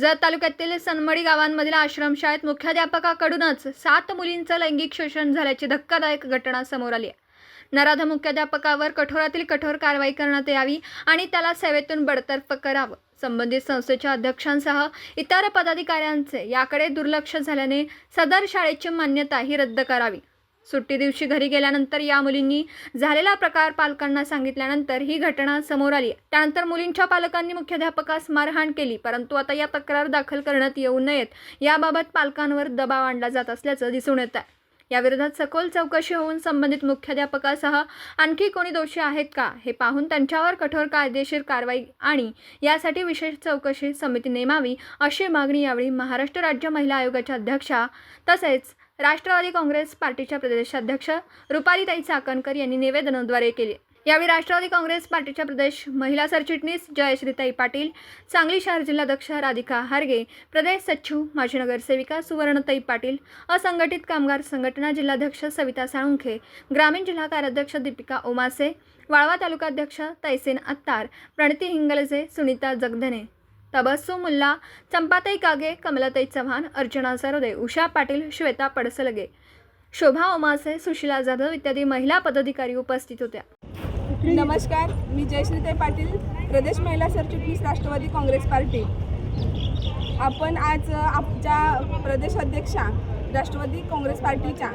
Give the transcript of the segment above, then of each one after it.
जत तालुक्यातील सनमडी गावांमधील आश्रमशाळेत मुख्याध्यापकाकडूनच सात मुलींचं लैंगिक शोषण झाल्याची धक्कादायक घटना समोर आली आहे. नराध मुख्याध्यापकावर कठोरातील कठोर कारवाई करण्यात यावी आणि त्याला सेवेतून बडतर्फ करावं. संबंधित संस्थेच्या अध्यक्षांसह इतर पदाधिकाऱ्यांचे याकडे दुर्लक्ष झाल्याने सदर शाळेची मान्यता ही रद्द करावी. सुट्टी दिवशी घरी गेल्यानंतर या मुलींनी झालेला प्रकार पालकांना सांगितल्यानंतर ही घटना समोर आली. त्यानंतर मुलींच्या पालकांनी मुख्याध्यापकास मारहाण केली परंतु आता या तक्रार दाखल करण्यात येऊ नयेत. याबाबत पालकांवर दबाव आणला जात असल्याचं दिसून येत आहे याविरोधात सखोल चौकशी होऊन संबंधित मुख्याध्यापकासह आणखी कोणी दोषी आहेत का हे पाहून त्यांच्यावर कठोर कायदेशीर कारवाई आणि यासाठी विशेष चौकशी समिती नेमावी अशी मागणी यावेळी महाराष्ट्र राज्य महिला आयोगाच्या अध्यक्षा तसेच राष्ट्रवादी काँग्रेस पार्टीच्या प्रदेशाध्यक्ष रुपालीताई चाकणकर यांनी निवेदनाद्वारे केली. यावेळी राष्ट्रवादी काँग्रेस पार्टीच्या प्रदेश महिला सरचिटणीस जयश्रीताई पाटील सांगली शहर जिल्हाध्यक्ष राधिका हारगे प्रदेश सचिव माजी नगरसेविका सुवर्णताई पाटील असंघटित कामगार संघटना जिल्हाध्यक्ष सविता साळुंखे ग्रामीण जिल्हा कार्याध्यक्ष दीपिका ओमासे वाळवा तालुकाध्यक्ष तैसेन अत्तार प्रणिती हिंगलजे सुनीता जगधने. तबस्सू मुल्ला चंपाताई कागे कमलाताई चव्हाण अर्चना सरोदे उषा पाटील श्वेता पडसलगे. शोभा ओमासे सुशीला जाधव इत्यादी महिला पदाधिकारी उपस्थित होत्या. नमस्कार मी जयश्रीताई पाटील प्रदेश महिला सरचिटणीस राष्ट्रवादी काँग्रेस पार्टी. आपण आज आमच्या प्रदेश अध्यक्षा राष्ट्रवादी काँग्रेस पार्टीच्या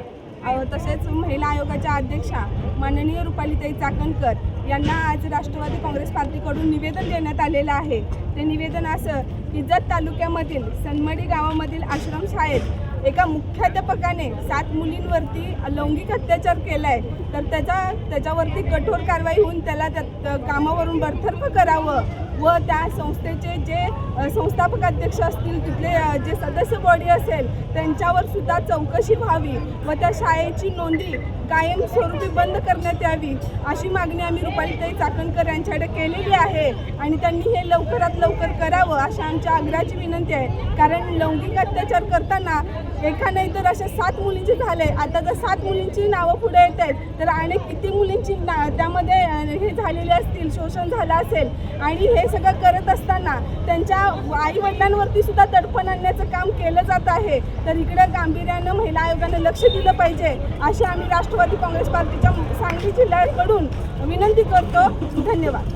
तसेच महिला आयोगाच्या अध्यक्षा माननीय रुपालीताई चाकणकर यांना आज राष्ट्रवादी काँग्रेस पार्टीकडून निवेदन देण्यात आलेलं आहे. ते निवेदन असं की जत तालुक्यामधील सनमडी गावामधील आश्रमशाळेत एका मुख्याध्यापकाने सात मुलींवरती लैंगिक अत्याचार केला आहे तर त्याचा त्याच्यावरती कठोर कारवाई होऊन त्याला त्या कामावरून बडतर्फ करावं व त्या संस्थेचे जे संस्थापक अध्यक्ष असतील तिथले जे सदस्य बॉडी असेल त्यांच्यावर सुद्धा चौकशी व्हावी. व त्या शाळेची नोंदी कायमस्वरूपी बंद करण्यात यावी अशी मागणी आम्ही रुपालीताई चाकणकर यांच्याकडे केलेली आहे. आणि त्यांनी हे लवकरात लवकर करावं अशा आमच्या आग्रहाची विनंती आहे. कारण लैंगिक अत्याचार करताना एका नाही तर अशा सात मुलींचे झाले. आता जर सात मुलींची नावं पुढे येत आहेत तर अनेक किती मुलींची ना त्यामध्ये हे झालेले असतील शोषण झालं असेल. आणि हे सगळं करत असताना त्यांच्या आई वडिलांवरती सुद्धा दडपण आणण्याचं काम केलं जात आहे. तर इकडे गांभीर्यानं महिला आयोगानं लक्ष दिलं पाहिजे अशी आम्ही राष्ट्रवादी काँग्रेस पार्टीच्या सांगली जिल्ह्याकडून विनंती करतो. धन्यवाद.